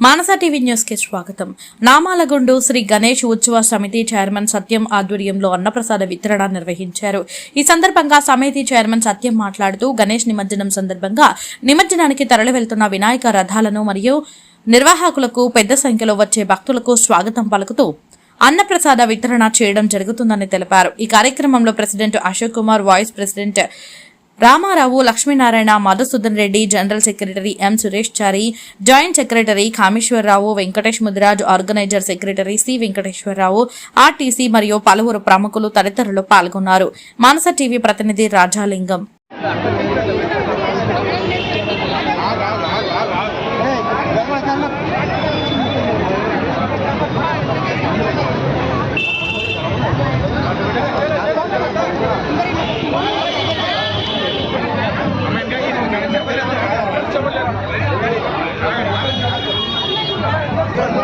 మానస TV న్యూస్కి స్వాగతం నామాలగుండు శ్రీ గణేష్ ఉత్సవ సమితి చైర్మన్ సత్యం ఆధ్వర్యంలో అన్నప్రసాద వితరణ నిర్వహించారు. ఈ సందర్భంగా సమితి చైర్మన్ సత్యం మాట్లాడుతూ గణేష్ నిమజ్జనం సందర్భంగా నిమజ్జనానికి తరలి వెళ్తున్న వినాయక రథాలను మరియు నిర్వాహకులకు పెద్ద సంఖ్యలో వచ్చే భక్తులకు స్వాగతం పలుకుతూ అన్నప్రసాద వితరణ చేయడం జరుగుతుందని తెలిపారు. ఈ కార్యక్రమంలో president Ashok Kumar vice president Ramarao Lakshminarayana Madhusudan Reddy general secretary M Suresh Chari joint secretary Kameswararao Venkatesh Mudiraj organizer secretary C Venkateswararao RTC మరియు పలువురు ప్రముఖులు తదితరులు పాల్గొన్నారు. మానస టీవీ ప్రతినిధి రాజాలింగం.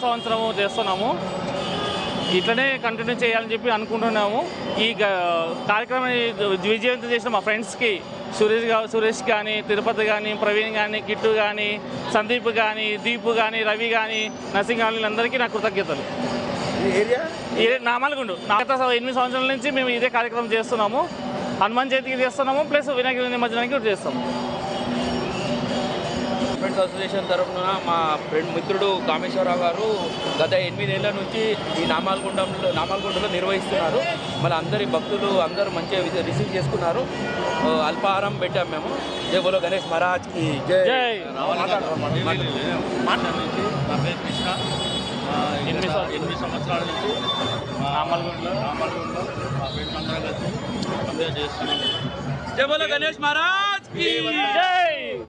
సంవత్సరము చేస్తున్నాము. ఇట్లనే కంటిన్యూ చేయాలని చెప్పి అనుకుంటున్నాము. ఈ కార్యక్రమాన్ని విజయవంతం చేసిన మా ఫ్రెండ్స్కి సురేష్గా సురేష్ కానీ తిరుపతి కానీ ప్రవీణ్ కానీ కిట్టు కానీ సందీప్ కానీ దీపు కానీ రవి కానీ నర్సింగ్ కానీ వీళ్ళందరికీ నా కృతజ్ఞతలు. నామాలగుండు. గత స- ఎనిమిది సంవత్సరాల నుంచి మేము ఇదే కార్యక్రమం చేస్తున్నాము. హనుమాన్ జయంతికి చేస్తున్నాము ప్లస్ వినాయక నిమజ్జనానికి కూడా చేస్తాము. ఫ్రెండ్స్ అసోసియేషన్ తరఫున మా ఫ్రెండ్ మిత్రుడు కామేశ్వరరావు గారు గత ఎనిమిదేళ్ళ నుంచి ఈ నామాలగుండంలో నామాలగుండలో నిర్వహిస్తున్నారు. మన అందరి భక్తులు అందరూ మంచిగా రిసీ- రిసీవ్ చేసుకున్నారు. ఆ, అల్పాహారం పెట్టాం మేము. జై బోలో గణేష్ మహారాజ్కి జై. ఎనిమిది. ఎనిమిది సంవత్సరాల నుంచి నామాలగుండలో మా ఫ్రెండ్స్ అందరం కలిసి చేస్తున్నాం. జై బోలో గణేష్ మహారాజ్కి జై